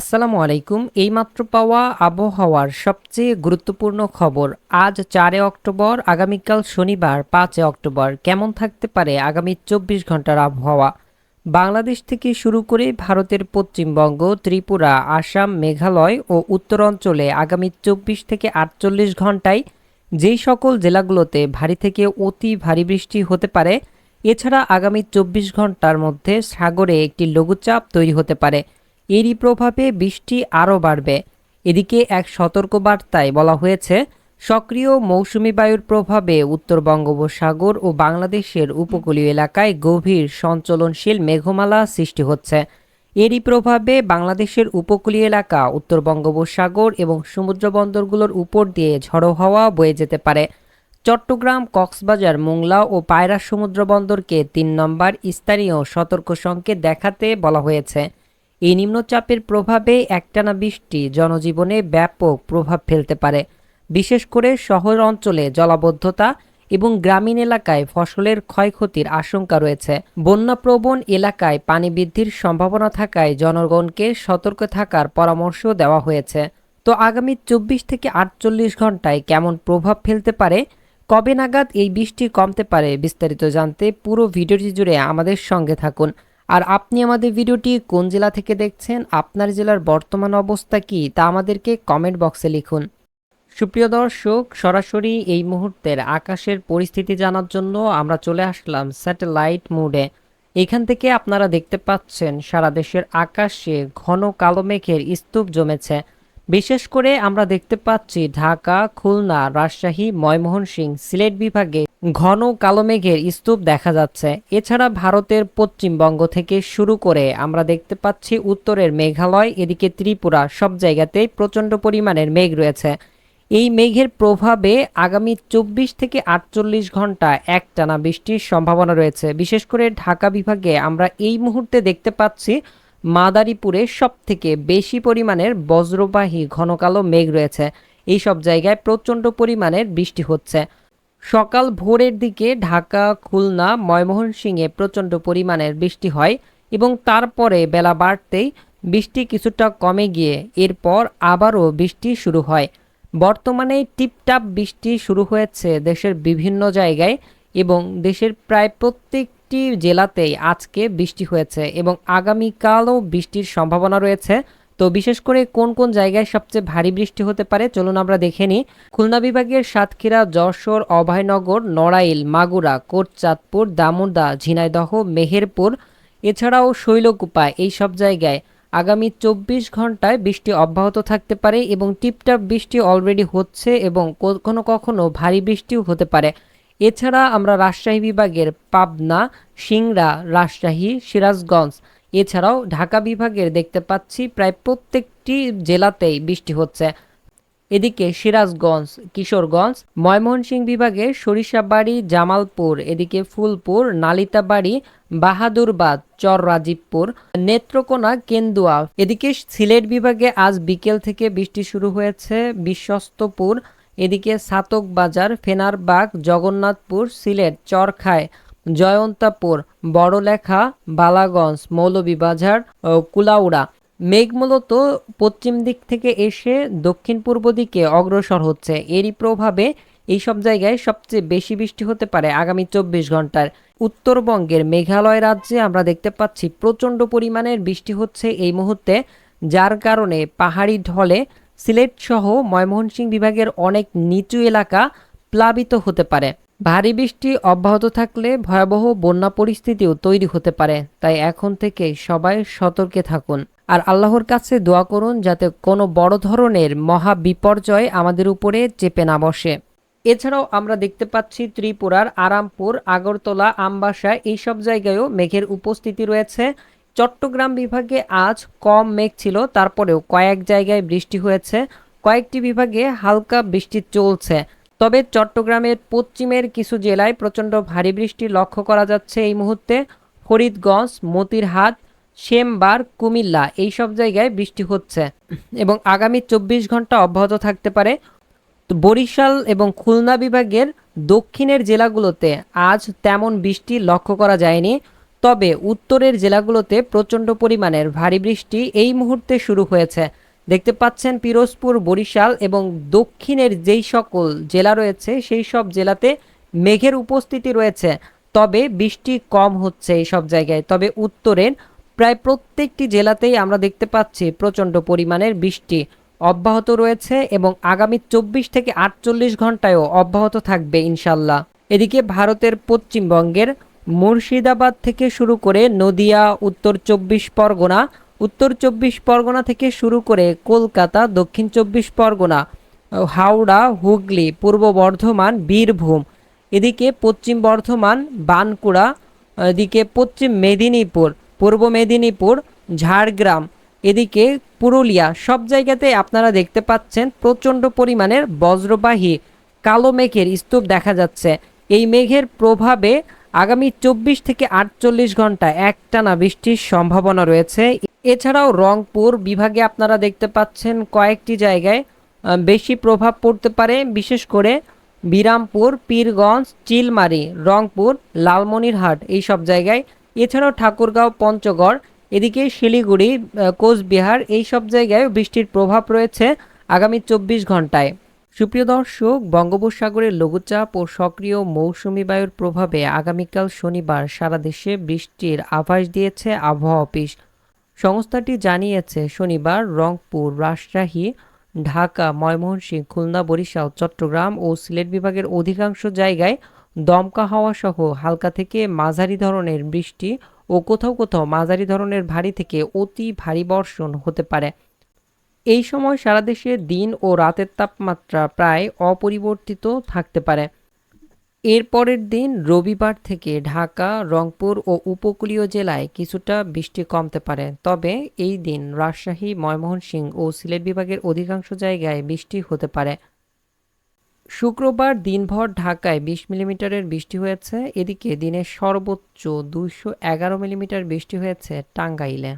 আসসালামু আলাইকুম। এইমাত্র পাওয়া আবহাওয়ার সবচেয়ে গুরুত্বপূর্ণ খবর আজ চারে অক্টোবর, আগামীকাল শনিবার পাঁচে অক্টোবর। কেমন থাকতে পারে আগামী চব্বিশ ঘণ্টার আবহাওয়া? বাংলাদেশ থেকে শুরু করে ভারতের পশ্চিমবঙ্গ, ত্রিপুরা, আসাম, মেঘালয় ও উত্তরাঞ্চলে আগামী চব্বিশ থেকে আটচল্লিশ ঘন্টায় যেই সকল জেলাগুলোতে ভারী থেকে অতি ভারী বৃষ্টি হতে পারে, এছাড়া আগামী চব্বিশ ঘণ্টার মধ্যে সাগরে একটি লঘুচাপ তৈরি হতে পারে। এরই প্রভাবে বৃষ্টি আরও বাড়বে। এদিকে এক সতর্কবার্তায় বলা হয়েছে, সক্রিয় মৌসুমি বায়ুর প্রভাবে উত্তর বঙ্গোপসাগর ও বাংলাদেশের উপকূলীয় এলাকায় গভীর সঞ্চলনশীল মেঘমালা সৃষ্টি হচ্ছে। এরই প্রভাবে বাংলাদেশের উপকূলীয় এলাকা, উত্তর বঙ্গোপসাগর এবং সমুদ্র বন্দরগুলোর উপর দিয়ে ঝড়ো হাওয়া বয়ে যেতে পারে। চট্টগ্রাম, কক্সবাজার, মোংলা ও পায়রা সমুদ্র বন্দরকে তিন নম্বর স্থানীয় সতর্ক সংকেত দেখাতে বলা হয়েছে। এই নিম্নচাপের প্রভাবে একটানা বৃষ্টি জনজীবনে ব্যাপক প্রভাব ফেলতে পারে। বিশেষ করে শহর অঞ্চলে জলাবদ্ধতা এবং গ্রামীণ এলাকায় ফসলের ক্ষয়ক্ষতির আশঙ্কা রয়েছে। বন্যাপ্রবণ এলাকায় পানি বৃদ্ধির সম্ভাবনা থাকায় জনগণকে সতর্ক থাকার পরামর্শ দেওয়া হয়েছে। তো আগামী চব্বিশ থেকে আটচল্লিশ ঘন্টায় কেমন প্রভাব ফেলতে পারে? কবে নাগাদ এই বৃষ্টি কমতে পারে বিস্তারিত জানতে পুরো ভিডিওটি জুড়ে আমাদের সঙ্গে থাকুন। আর আপনি আমাদের ভিডিওটি কোন জেলা থেকে দেখছেন, আপনার জেলার বর্তমান অবস্থা কি, তা আমাদেরকে কমেন্ট বক্সে লিখুন। সুপ্রিয় দর্শক, সরাসরি এই মুহূর্তের আকাশের পরিস্থিতি জানার জন্য আমরা চলে আসলাম স্যাটেলাইট মুডে। এখান থেকে আপনারা দেখতে পাচ্ছেন, সারা দেশের আকাশে ঘন কালো মেঘের স্তূপ জমেছে। বিশেষ করে আমরা দেখতে পাচ্ছি ঢাকা, খুলনা, রাজশাহী ময়মোহনসিংহ সিলেট বিভাগে ঘন কালো মেঘের স্তূপ দেখা যাচ্ছে। এছাড়া ভারতের পশ্চিমবঙ্গ থেকে শুরু করে আমরা দেখতে পাচ্ছি উত্তরের মেঘালয়, এদিকে ত্রিপুরা সব জায়গাতেই প্রচণ্ড পরিমাণের মেঘ রয়েছে। এই মেঘের প্রভাবে আগামী চব্বিশ থেকে আটচল্লিশ ঘণ্টা একটানা বৃষ্টির সম্ভাবনা রয়েছে। বিশেষ করে ঢাকা বিভাগে আমরা এই মুহূর্তে দেখতে পাচ্ছি মাদারীপুরে সব থেকে বেশি পরিমাণের বজ্রবাহী ঘন কালো মেঘ রয়েছে। এই সব জায়গায় প্রচণ্ড পরিমাণের বৃষ্টি হচ্ছে। সকাল ভোরের দিকে ঢাকা, খুলনা ময়মোহনসিংহে প্রচণ্ড পরিমাণের বৃষ্টি হয় এবং তারপরে বেলা বাড়তেই বৃষ্টি কিছুটা কমে গিয়ে এরপর আবারও বৃষ্টি শুরু হয়। বর্তমানে টিপটাপ বৃষ্টি শুরু হয়েছে দেশের বিভিন্ন জায়গায় এবং দেশের প্রায় প্রত্যেকটি জেলাতেই আজকে বৃষ্টি হয়েছে এবং আগামীকালও বৃষ্টির সম্ভাবনা রয়েছে। তো বিশেষ করে কোন কোন জায়গায় সবচেয়ে ভারী বৃষ্টি হতে পারে, চলুন আমরা দেখে নিই। খুলনা বিভাগের সাতক্ষীরা, যশোর, অভয়নগর, নড়াইল, মাগুরা, কোটচাঁদপুর, দামোদা, ঝিনাইদহ, মেহেরপুর, এছাড়াও শৈলকুপা, এই সব জায়গায় আগামী চব্বিশ ঘন্টায় বৃষ্টি অব্যাহত থাকতে পারে এবং টিপটাপ বৃষ্টি অলরেডি হচ্ছে এবং কখনো কখনো ভারী বৃষ্টিও হতে পারে। এছাড়া আমরা রাজশাহী বিভাগের পাবনা, সিংড়া, রাজশাহী, সিরাজগঞ্জ এছাড়াও ঢাকা বিভাগের দেখতে পাচ্ছি প্রায় প্রত্যেকটি জেলাতেই বৃষ্টি হচ্ছে। এদিকে সিরাজগঞ্জ, কিশোরগঞ্জ, ময়মনসিংহ বিভাগে সরিষাবাড়ি, জামালপুর, এদিকে ফুলপুর, নালিতাবাড়ি, বাহাদুরবাদ চর রাজীবপুর নেত্রকোনা, কেন্দুয়া, এদিকে সিলেট বিভাগে আজ বিকেল থেকে বৃষ্টি শুরু হয়েছে। বিশ্বস্তপুর, এদিকে সাতক বাজার ফেনারবাগ, জগন্নাথপুর, সিলেট, চরখায় জয়ন্তাপুর, বড়লেখা, বালাগঞ্জ, মৌলভীবাজার কুলাউড়া। মেঘ মূলত পশ্চিম দিক থেকে এসে দক্ষিণ পূর্ব দিকে অগ্রসর হচ্ছে। এরই প্রভাবে এই সব জায়গায় সবচেয়ে বেশি বৃষ্টি হতে পারে আগামী চব্বিশ ঘণ্টার উত্তরবঙ্গের মেঘালয় রাজ্যে আমরা দেখতে পাচ্ছি প্রচণ্ড পরিমাণের বৃষ্টি হচ্ছে এই মুহূর্তে, যার কারণে পাহাড়ি ঢলে সিলেট সহ বিভাগের অনেক নিচু এলাকা প্লাবিত হতে পারে। ভারী বৃষ্টি অব্যাহত থাকলে ভয়াবহ বন্যা পরিস্থিতিও তৈরি হতে পারে। তাই এখন থেকে সবাই সতর্কে থাকুন। আর আল্লাহর কাছে দোয়া করুন যাতে কোনো বড় ধরনের মহা বিপর্যয় আমাদের উপরে চেপে না বসে। এছাড়াও আমরা দেখতে পাচ্ছি ত্রিপুরার আরামপুর, আগরতলা, আমবাসা এইসব জায়গায়ও মেঘের উপস্থিতি রয়েছে। চট্টগ্রাম বিভাগে আজ কম মেঘ ছিল, তারপরেও কয়েক জায়গায় বৃষ্টি হয়েছে। কয়েকটি বিভাগে হালকা বৃষ্টি চলছে। তবে চট্টগ্রামের পশ্চিমের কিছু জেলায় প্রচণ্ড ভারী বৃষ্টি লক্ষ্য করা যাচ্ছে এই মুহূর্তে। ফরিদগঞ্জ, মতিরহাট, সেমবার, কুমিল্লা এই সব জায়গায় বৃষ্টি হচ্ছে এবং আগামী চব্বিশ ঘণ্টা অব্যাহত থাকতে পারে। বরিশাল এবং খুলনা বিভাগের দক্ষিণের জেলাগুলোতে আজ তেমন বৃষ্টি লক্ষ্য করা যায়নি। তবে উত্তরের জেলাগুলোতে প্রচণ্ড পরিমাণের ভারী বৃষ্টি এই মুহূর্তে শুরু হয়েছে। দেখতে পাচ্ছেন পিরোজপুর, বরিশাল এবং দক্ষিণের যেই সকল জেলা রয়েছে, সেই সব জেলাতে মেঘের উপস্থিতি রয়েছে। তবে বৃষ্টি কম হচ্ছে এই সব জায়গায়। তবে উত্তরের প্রায় প্রত্যেকটি জেলাতেই আমরা দেখতে পাচ্ছি প্রচণ্ড পরিমাণের বৃষ্টি অব্যাহত রয়েছে এবং আগামী চব্বিশ থেকে আটচল্লিশ ঘন্টায়ও অব্যাহত থাকবে ইনশাল্লাহ। এদিকে ভারতের পশ্চিমবঙ্গের মুর্শিদাবাদ থেকে শুরু করে নদিয়া, উত্তর চব্বিশ পরগনা উত্তর চব্বিশ পরগনা থেকে শুরু করে কলকাতা, দক্ষিণ চব্বিশ পরগনা, হাওড়া, হুগলি, পূর্ব বর্ধমান, বীরভূম, এদিকে পশ্চিম বর্ধমান বানকুড়া এদিকে পশ্চিম মেদিনীপুর, পূর্ব মেদিনীপুর, ঝাড়গ্রাম, এদিকে পুরুলিয়া, সব জায়গাতে আপনারা দেখতে পাচ্ছেন প্রচণ্ড পরিমাণের বজ্রবাহী কালো মেঘের স্তূপ দেখা যাচ্ছে। এই মেঘের প্রভাবে আগামী চব্বিশ থেকে আটচল্লিশ ঘণ্টা একটানা বৃষ্টির সম্ভাবনা রয়েছে। এছাড়াও রংপুর বিভাগে আপনারা দেখতে পাচ্ছেন কয়েকটি জায়গায় বেশি প্রভাব পড়তে পারে। বিশেষ করে বিরামপুর, পীরগঞ্জ, চিলমারি, রংপুর, লালমনিরহাট এই সব জায়গায়। এছাড়াও ঠাকুরগাঁও, পঞ্চগড়, এদিকে শিলিগুড়ি কোচবিহার এই সব জায়গায় বৃষ্টির প্রভাব রয়েছে আগামী চব্বিশ ঘন্টায়। সুপ্রিয় দর্শক, বঙ্গোপসাগরের লঘুচাপ ও সক্রিয় মৌসুমি বায়ুর প্রভাবে আগামীকাল শনিবার সারা দেশে বৃষ্টির আভাস দিয়েছে আবহাওয়া অফিস। সংস্থাটি জানিয়েছে, শনিবার রংপুর, রাজশাহী, ঢাকা, ময়মনসিংহ, খুলনা, বরিশাল, চট্টগ্রাম ও সিলেট বিভাগের অধিকাংশ জায়গায় দমকা হাওয়া সহ হালকা থেকে মাঝারি ধরনের বৃষ্টি ও কোথাও কোথাও মাঝারি ধরনের ভারী থেকে অতি ভারী বর্ষণ হতে পারে। এই সময় সারা দেশে দিন ও রাতের তাপমাত্রা প্রায় অপরিবর্তিত থাকতে পারে। এর পরের দিন রবিবার থেকে ঢাকা, রংপুর ও উপকূলীয় জেলায় কিছুটা বৃষ্টি কমতে পারে। তবে এই দিন রাজশাহী, ময়মনসিংহ ও সিলেট বিভাগের অধিকাংশ জায়গায় বৃষ্টি হতে পারে। শুক্রবার দিনভর ঢাকায় বিশ মিলিমিটারের বৃষ্টি হয়েছে। এদিকে দিনের সর্বোচ্চ দুইশো এগারো মিলিমিটার বৃষ্টি হয়েছে টাঙ্গাইলে।